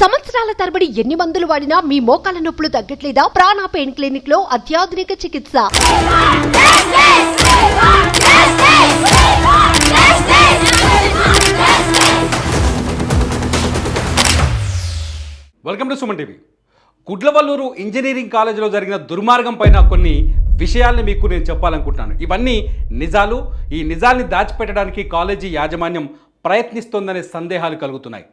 సంవత్సరాల తరబడి ఎన్ని మందులు వాడినా మీ మోకాల నొప్పులు తగ్గట్లేదా? ప్రాణ పెయిన్ క్లినిక్లో అత్యాధునిక చికిత్స. Welcome to Suman TV. Gudlavalleru engineering కాలేజీలో జరిగిన దుర్మార్గం పైన కొన్ని విషయాల్ని మీకు నేను చెప్పాలనుకుంటున్నాను. ఇవన్నీ నిజాలు. ఈ నిజాల్ని దాచిపెట్టడానికి కాలేజీ యాజమాన్యం ప్రయత్నిస్తోందనే సందేహాలు కలుగుతున్నాయి.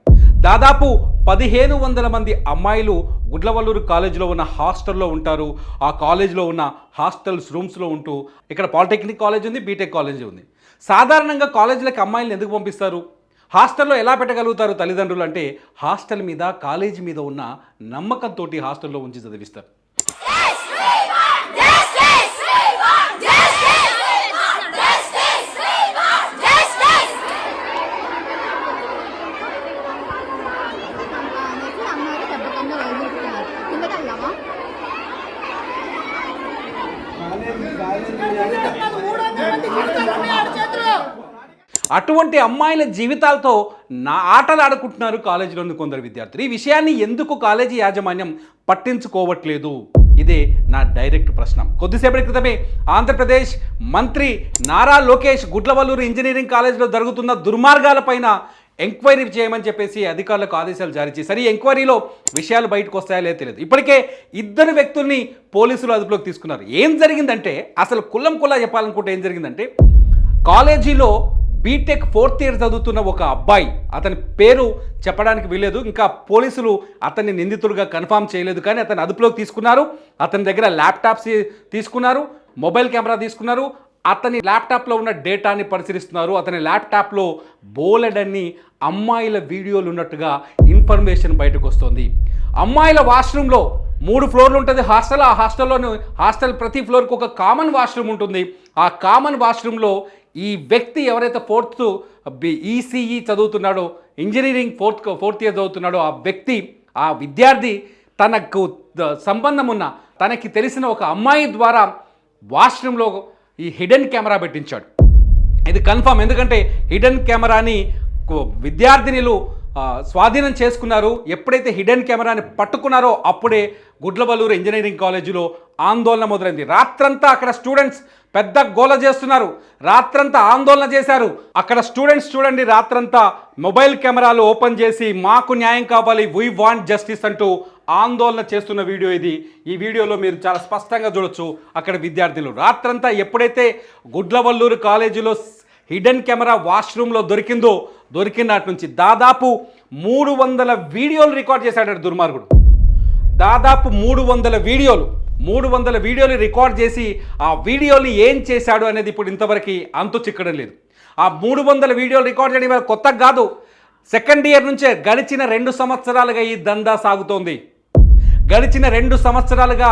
దాదాపు పదిహేను వందల మంది అమ్మాయిలు గుడ్లవల్లూరు కాలేజీలో ఉన్న హాస్టల్లో ఉంటారు. ఆ కాలేజీలో ఉన్న హాస్టల్స్ రూమ్స్లో ఉంటూ ఇక్కడ పాలిటెక్నిక్ కాలేజ్ ఉంది బీటెక్ కాలేజ్ ఉంది. సాధారణంగా కాలేజీలకు అమ్మాయిలను ఎందుకు పంపిస్తారు? హాస్టల్లో ఎలా పెట్టగలుగుతారు తల్లిదండ్రులు అంటే హాస్టల్ మీద కాలేజీ మీద ఉన్న నమ్మకంతో హాస్టల్లో ఉంచి చదివిస్తారు. అటువంటి అమ్మాయిల జీవితాలతో నా ఆటలు ఆడుకుంటున్నారు కాలేజీలోని కొందరు విద్యార్థులు. ఈ విషయాన్ని ఎందుకు కాలేజీ యాజమాన్యం పట్టించుకోవట్లేదు? ఇదే నా డైరెక్ట్ ప్రశ్న. కొద్దిసేపటి క్రితమే ఆంధ్రప్రదేశ్ మంత్రి నారా లోకేష్ గుడ్లవల్లూరు ఇంజనీరింగ్ కాలేజీలో జరుగుతున్న దుర్మార్గాలపైన ఎంక్వైరీ చేయమని చెప్పేసి అధికారులకు ఆదేశాలు జారీ చేశారు ఈ ఎంక్వైరీలో విషయాలు బయటకు వస్తాయో లేదో తెలియదు. ఇప్పటికే ఇద్దరు వ్యక్తుల్ని పోలీసులు అదుపులోకి తీసుకున్నారు. ఏం జరిగిందంటే అసలు కుల్లం కుల్లా చెప్పాలనుకుంటే ఏం జరిగిందంటే కాలేజీలో బీటెక్ ఫోర్త్ ఇయర్ చదువుతున్న ఒక అబ్బాయి అతని పేరు చెప్పడానికి వీలేదు ఇంకా పోలీసులు అతన్ని నిందితుడిగా కన్ఫామ్ చేయలేదు కానీ అతను అదుపులోకి తీసుకున్నారు. అతని దగ్గర ల్యాప్టాప్స్ తీసుకున్నారు మొబైల్ కెమెరా తీసుకున్నారు అతని ల్యాప్టాప్లో ఉన్న డేటాని పరిశీలిస్తున్నారు. అతని ల్యాప్టాప్లో బోలెడన్ని అమ్మాయిల వీడియోలు ఉన్నట్టుగా ఇన్ఫర్మేషన్ బయటకు వస్తుంది. అమ్మాయిల వాష్రూమ్లో మూడు ఫ్లోర్లు ఉంటుంది. హాస్టల్ ఆ హాస్టల్లోని హాస్టల్ ప్రతి ఫ్లోర్కి ఒక కామన్ వాష్రూమ్ ఉంటుంది. ఆ కామన్ వాష్రూమ్లో ఈ వ్యక్తి ఎవరైతే ఫోర్త్ ఈసీఈ చదువుతున్నాడో ఇంజనీరింగ్ ఫోర్త్ ఫోర్త్ ఇయర్ చదువుతున్నాడో ఆ వ్యక్తి ఆ విద్యార్థి తనకు సంబంధం ఉన్న తనకి తెలిసిన ఒక అమ్మాయి ద్వారా వాష్రూమ్లో ఈ హిడెన్ కెమెరా పెట్టించాడు. ఇది కన్ఫర్మ్ ఎందుకంటే హిడెన్ కెమెరాని విద్యార్థినిలు స్వాధీనం చేసుకున్నారు. ఎప్పుడైతే హిడెన్ కెమెరాని పట్టుకున్నారో అప్పుడే గుడ్లబల్లూరు ఇంజనీరింగ్ కాలేజీలో ఆందోళన మొదలైంది. రాత్రంతా అక్కడ స్టూడెంట్స్ పెద్ద గోల చేస్తున్నారు. రాత్రంతా ఆందోళన చేశారు. అక్కడ స్టూడెంట్స్ చూడండి రాత్రంతా మొబైల్ కెమెరాలు ఓపెన్ చేసి మాకు న్యాయం కావాలి వీ వాంట్ జస్టిస్ అంటూ ఆందోళన చేస్తున్న వీడియో ఇది. ఈ వీడియోలో మీరు చాలా స్పష్టంగా చూడొచ్చు. అక్కడ విద్యార్థులు రాత్రంతా ఎప్పుడైతే గుడ్లవల్లూరు కాలేజీలో హిడెన్ కెమెరా వాష్రూమ్లో దొరికిందో దొరికిన నాటి నుంచి దాదాపు మూడు వందల వీడియోలు రికార్డ్ చేశాడు దుర్మార్గుడు. దాదాపు మూడు వందల వీడియోలు మూడు వందల వీడియోలు రికార్డ్ చేసి ఆ వీడియోని ఏం చేశాడు అనేది ఇప్పుడు ఇంతవరకు అంతు చిక్కడం లేదు. ఆ మూడు వందల వీడియోలు రికార్డ్ చేయడం కొత్త కొత్తగా కాదు సెకండ్ ఇయర్ నుంచే గడిచిన రెండు సంవత్సరాలుగా ఈ దందా సాగుతోంది. గడిచిన రెండు సంవత్సరాలుగా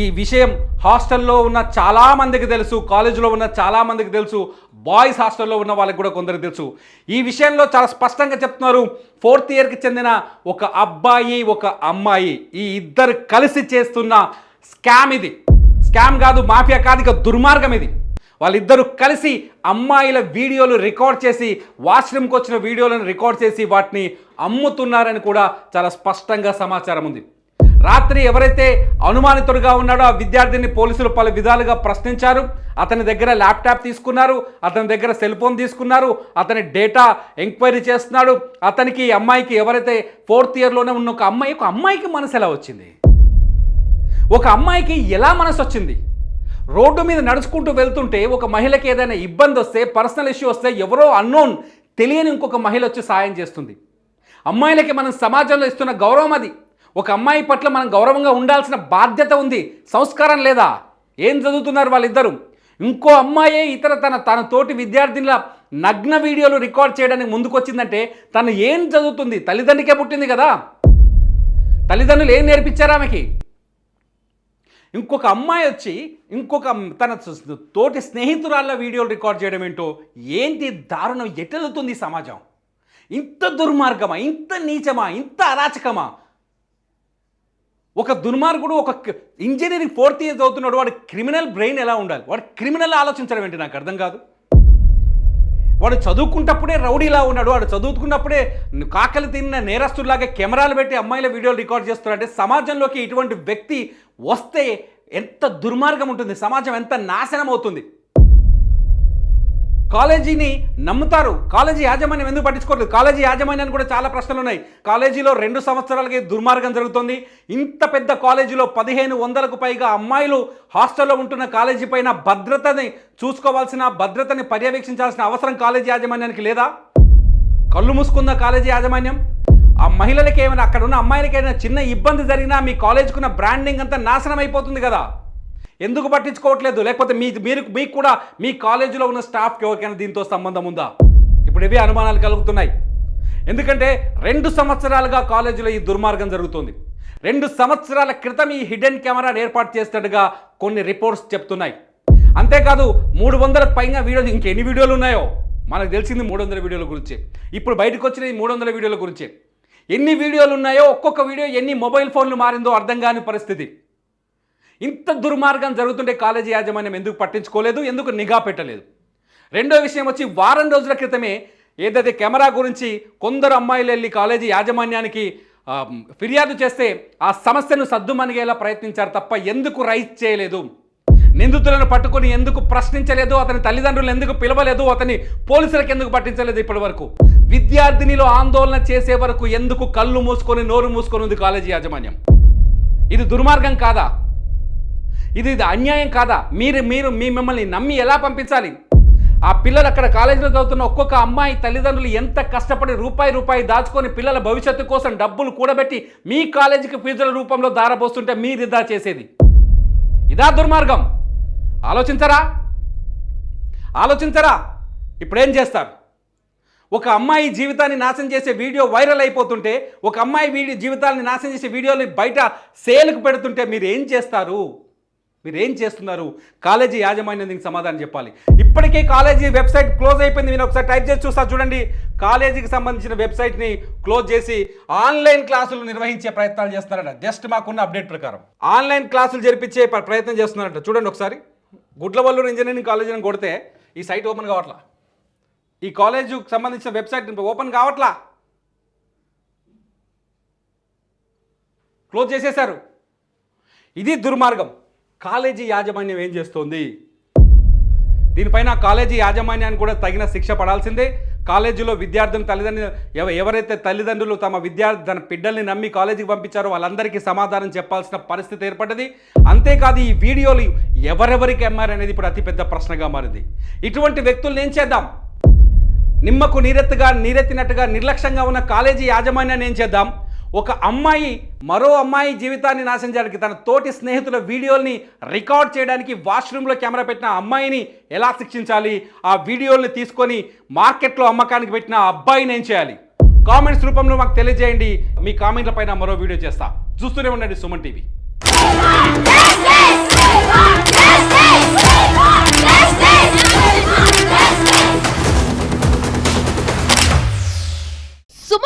ఈ విషయం హాస్టల్లో ఉన్న చాలామందికి తెలుసు కాలేజీలో ఉన్న చాలామందికి తెలుసు బాయ్స్ హాస్టల్లో ఉన్న వాళ్ళకి కూడా కొందరికి తెలుసు. ఈ విషయంలో చాలా స్పష్టంగా చెప్తున్నారు ఫోర్త్ ఇయర్కి చెందిన ఒక అబ్బాయి ఒక అమ్మాయి ఈ ఇద్దరు కలిసి చేస్తున్న స్కామ్ ఇది. స్కామ్ కాదు మాఫియా కాదు ఇక దుర్మార్గం ఇది. వాళ్ళిద్దరూ కలిసి అమ్మాయిల వీడియోలు రికార్డ్ చేసి వాష్రూమ్కి వచ్చిన వీడియోలను రికార్డ్ చేసి వాటిని అమ్ముతున్నారని కూడా చాలా స్పష్టంగా సమాచారం ఉంది. రాత్రి ఎవరైతే అనుమానితుడిగా ఉన్నాడో ఆ విద్యార్థిని పోలీసులు పలు విధాలుగా ప్రశ్నించారు. అతని దగ్గర ల్యాప్టాప్ తీసుకున్నారు. అతని దగ్గర సెల్ ఫోన్ తీసుకున్నారు. అతని డేటా ఎంక్వైరీ చేస్తున్నాడు. అతనికి ఈ అమ్మాయికి ఎవరైతే ఫోర్త్ ఇయర్లోనే ఉన్న ఒక అమ్మాయి ఒక అమ్మాయికి మనసు ఎలా వచ్చింది? ఒక అమ్మాయికి ఎలా మనసు వచ్చింది? రోడ్డు మీద నడుచుకుంటూ వెళ్తుంటే ఒక మహిళకి ఏదైనా ఇబ్బంది వస్తే పర్సనల్ ఇష్యూ వస్తే ఎవరో అన్నోన్ తెలియని ఇంకొక మహిళ వచ్చి సాయం చేస్తుంది. అమ్మాయిలకి మనం సమాజంలో ఇస్తున్న గౌరవం అది. ఒక అమ్మాయి పట్ల మనం గౌరవంగా ఉండాల్సిన బాధ్యత ఉంది. సంస్కారం లేదా? ఏం చదువుతున్నారు వాళ్ళిద్దరు? ఇంకో అమ్మాయే ఇతర తన తన తోటి విద్యార్థినుల నగ్న వీడియోలు రికార్డ్ చేయడానికి ముందుకొచ్చిందంటే తను ఏం చదువుతుంది? తల్లిదండ్రికే పుట్టింది కదా? తల్లిదండ్రులు ఏం నేర్పించారు ఆమెకి? ఇంకొక అమ్మాయి వచ్చి ఇంకొక తన తోటి స్నేహితురాళ్ళ వీడియోలు రికార్డ్ చేయడం ఏంటో? ఏంటి దారుణం? ఎటెళ్తుంది సమాజం? ఇంత దుర్మార్గమా? ఇంత నీచమా? ఇంత అరాచకమా? ఒక దుర్మార్గుడు ఒక ఇంజనీరింగ్ ఫోర్త్ ఇయర్ చదువుతున్నాడు వాడి క్రిమినల్ బ్రెయిన్ ఎలా ఉండాలి? వాడు క్రిమినల్ ఆలోచించడం ఏంటి నాకు అర్థం కాదు. వాడు చదువుకుంటప్పుడే రౌడీలా ఉన్నాడు వాడు చదువుకున్నప్పుడే కాకలి తిన్న నేరస్తుల్లాగా కెమెరాలు పెట్టి అమ్మాయిల వీడియోలు రికార్డ్ చేస్తున్నారంటే సమాజంలోకి ఇటువంటి వ్యక్తి వస్తే ఎంత దుర్మార్గం ఉంటుంది సమాజం ఎంత నాశనం అవుతుంది. కాలేజీని నమ్ముతారు. కాలేజీ యాజమాన్యం ఎందుకు పట్టించుకోవట్లేదు? కాలేజీ యాజమాన్యానికి కూడా చాలా ప్రశ్నలు ఉన్నాయి. కాలేజీలో రెండు సంవత్సరాలకి దుర్మార్గం జరుగుతుంది. ఇంత పెద్ద కాలేజీలో పదిహేను వందలకు పైగా అమ్మాయిలు హాస్టల్లో ఉంటున్న కాలేజీ పైన భద్రతని చూసుకోవాల్సిన భద్రతని పర్యవేక్షించాల్సిన అవసరం కాలేజీ యాజమాన్యానికి లేదా? కళ్ళు మూసుకుందా కాలేజీ యాజమాన్యం? ఆ మహిళలకి ఏమైనా అక్కడ ఉన్న అమ్మాయిలకి ఏమైనా చిన్న ఇబ్బంది జరిగినా మీ కాలేజీకున్న బ్రాండింగ్ అంతా నాశనం అయిపోతుంది కదా. ఎందుకు పట్టించుకోవట్లేదు? లేకపోతే మీ మీరు మీకు కూడా మీ కాలేజీలో ఉన్న స్టాఫ్కి ఎవరికైనా దీంతో సంబంధం ఉందా? ఇప్పుడు ఇవి అనుమానాలు కలుగుతున్నాయి. ఎందుకంటే రెండు సంవత్సరాలుగా కాలేజీలో ఈ దుర్మార్గం జరుగుతుంది. రెండు సంవత్సరాల క్రితం ఈ హిడెన్ కెమెరాను ఏర్పాటు చేసినట్టుగా కొన్ని రిపోర్ట్స్ చెప్తున్నాయి. అంతేకాదు మూడు వందలకు పైగా వీడియోలు ఇంకెన్ని వీడియోలు ఉన్నాయో? మనకు తెలిసింది మూడు వందల వీడియోల గురించి. ఇప్పుడు బయటకు వచ్చిన ఈ మూడు వందల వీడియోల గురించి. ఎన్ని వీడియోలు ఉన్నాయో ఒక్కొక్క వీడియో ఎన్ని మొబైల్ ఫోన్లు మారిందో అర్థం కాని పరిస్థితి. ఇంత దుర్మార్గం జరుగుతుంటే కాలేజీ యాజమాన్యం ఎందుకు పట్టించుకోలేదు ఎందుకు నిఘా పెట్టలేదు? రెండో విషయం వచ్చి వారం రోజుల క్రితమే ఏదైతే కెమెరా గురించి కొందరు అమ్మాయిలు వెళ్ళి కాలేజీ యాజమాన్యానికి ఫిర్యాదు చేస్తే ఆ సమస్యను సద్దుమణిగేలా ప్రయత్నించారు తప్ప ఎందుకు రైజ్ చేయలేదు? నిందితులను పట్టుకొని ఎందుకు ప్రశ్నించలేదు? అతని తల్లిదండ్రులు ఎందుకు పిలవలేదు? అతని పోలీసులకు ఎందుకు పట్టించలేదు ఇప్పటి వరకు? విద్యార్థినిలో ఆందోళన చేసే వరకు ఎందుకు కళ్ళు మూసుకొని నోరు మూసుకొని ఉంది కాలేజీ యాజమాన్యం? ఇది దుర్మార్గం కాదా? ఇది ఇది అన్యాయం కాదా? మీరు మీరు మీ మిమ్మల్ని నమ్మి ఎలా పంపించాలి? ఆ పిల్లలు అక్కడ కాలేజీలో చదువుతున్న ఒక్కొక్క అమ్మాయి తల్లిదండ్రులు ఎంత కష్టపడి రూపాయి రూపాయి దాచుకొని పిల్లల భవిష్యత్తు కోసం డబ్బులు కూడబెట్టి మీ కాలేజీకి ఫీజుల రూపంలో దారబోస్తుంటే మీరు ఇదా చేసేది? ఇదా దుర్మార్గం. ఆలోచించరా? ఆలోచించరా? ఇప్పుడేం చేస్తారు? ఒక అమ్మాయి జీవితాన్ని నాశనం చేసే వీడియో వైరల్ అయిపోతుంటే ఒక అమ్మాయి వీడియో జీవితాన్ని నాశనం చేసే వీడియోని బయట సేల్కి పెడుతుంటే మీరు ఏం చేస్తారు? మీరు ఏం చేస్తున్నారు? కాలేజీ యాజమాన్యం దీనికి సమాధానం చెప్పాలి. ఇప్పటికే కాలేజీ వెబ్సైట్ క్లోజ్ అయిపోయింది. నేను ఒకసారి టైప్ చేసి చూస్తా చూడండి. కాలేజీకి సంబంధించిన వెబ్సైట్ని క్లోజ్ చేసి ఆన్లైన్ క్లాసులు నిర్వహించే ప్రయత్నాలు చేస్తున్నారట. జస్ట్ మాకున్న అప్డేట్ ప్రకారం. ఆన్లైన్ క్లాసులు జరిపించే ప్రయత్నం చేస్తున్నారట. చూడండి ఒకసారి. గుడ్లవల్లూరు ఇంజనీరింగ్ కాలేజ్ అని కొడితే ఈ సైట్ ఓపెన్ కావట్లా? ఈ కాలేజీకి సంబంధించిన వెబ్సైట్ ఓపెన్ కావట్లా? క్లోజ్ చేసేశారు. ఇది దుర్మార్గం. కాలేజీ యాజమాన్యం ఏం చేస్తోంది? దీనిపైన కాలేజీ యాజమాన్యాన్ని కూడా తగిన శిక్ష పడాల్సిందే. కాలేజీలో విద్యార్థులు తల్లిదండ్రులు ఎవరైతే తల్లిదండ్రులు తమ విద్యార్థి తన బిడ్డల్ని నమ్మి కాలేజీకి పంపించారో వాళ్ళందరికీ సమాధానం చెప్పాల్సిన పరిస్థితి ఏర్పడ్డది. అంతేకాదు ఈ వీడియోలు ఎవరెవరికి అమ్మారనేది ఇప్పుడు అతిపెద్ద ప్రశ్నగా మారింది. ఇటువంటి వ్యక్తులను ఏం చేద్దాం? నిమ్మకు నీరెత్తుగా నీరెత్తినట్టుగా నిర్లక్ష్యంగా ఉన్న కాలేజీ యాజమాన్యాన్ని ఏం చేద్దాం? ఒక అమ్మాయి మరో అమ్మాయి జీవితాన్ని నాశనం చేయడానికి తన తోటి స్నేహితుల వీడియోల్ని రికార్డ్ చేయడానికి వాష్రూమ్లో కెమెరా పెట్టిన అమ్మాయిని ఎలా శిక్షించాలి? ఆ వీడియోల్ని తీసుకొని మార్కెట్లో అమ్మకానికి పెట్టిన అబ్బాయిని ఏం చేయాలి? కామెంట్స్ రూపంలో మాకు తెలియజేయండి. మీ కామెంట్ల పైన మరో వీడియో చేస్తా. చూస్తూనే ఉండండి సుమన్ టీవీ. సుమన్